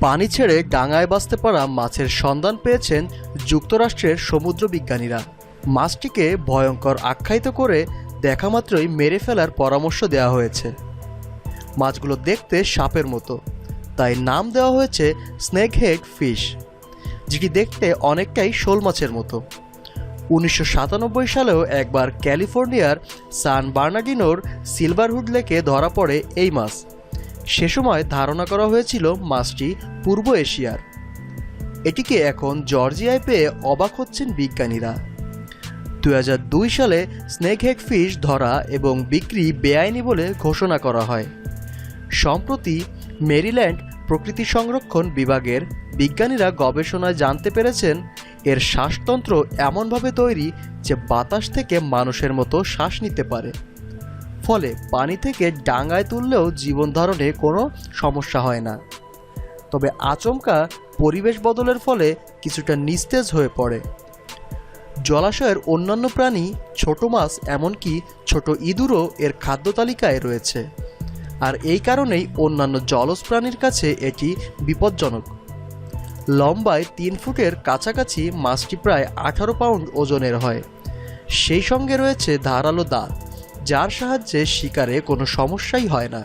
পানি ছেড়ে ডাঙায় বাঁচতে পারা মাছের সন্ধান পেয়েছেন যুক্তরাষ্ট্রের সমুদ্র বিজ্ঞানীরা। মাছটিকে ভয়ঙ্কর আখ্যায়িত করে দেখা মাত্রই মেরে ফেলার পরামর্শ দেওয়া হয়েছে। মাছগুলো দেখতে সাপের মতো। তাই নাম দেওয়া হয়েছে স্নেক হেগ ফিশ, যেটি দেখতে অনেকটাই শোল মাছের মতো। উনিশশো সাতানব্বই সালেও একবার ক্যালিফোর্নিয়ার সান বার্নাডিনোর সিলভারহুড লেকে ধরা পড়ে এই মাছ। সে সময় ধারণা করা হয়েছিল মাছটি পূর্ব এশিয়ার। এটিকে এখন জর্জিয়ায় পেয়ে অবাক হচ্ছেন বিজ্ঞানীরা। দু দুই সালে স্নেক হেগ ফিশ ধরা এবং বিক্রি বেআইনি বলে ঘোষণা করা হয়। সম্প্রতি মেরিল্যান্ড প্রকৃতি সংরক্ষণ বিভাগের বিজ্ঞানীরা গবেষণায় জানতে পেরেছেন, এর শ্বাসতন্ত্র এমনভাবে তৈরি যে বাতাস থেকে মানুষের মতো শ্বাস নিতে পারে। ফলে পানি থেকে ডাঙায় তুললেও জীবন ধারণে কোনো সমস্যা হয় না। তবে আচমকা পরিবেশ বদলের ফলে কিছুটা নিস্তেজ হয়ে পড়ে। জলাশয়ের অন্যান্য প্রাণী, ছোট মাছ, এমনকি ছোট ইঁদুরও এর খাদ্য তালিকায় রয়েছে। আর এই কারণেই অন্যান্য জলজ প্রাণীর কাছে এটি বিপজ্জনক। লম্বায় তিন ফুটের কাছাকাছি মাছটি প্রায় আঠারো পাউন্ড ওজনের হয়। সেই সঙ্গে রয়েছে ধারালো দাঁত। যার সাহায্যে শিকারে কোনো সমস্যাই হয় না।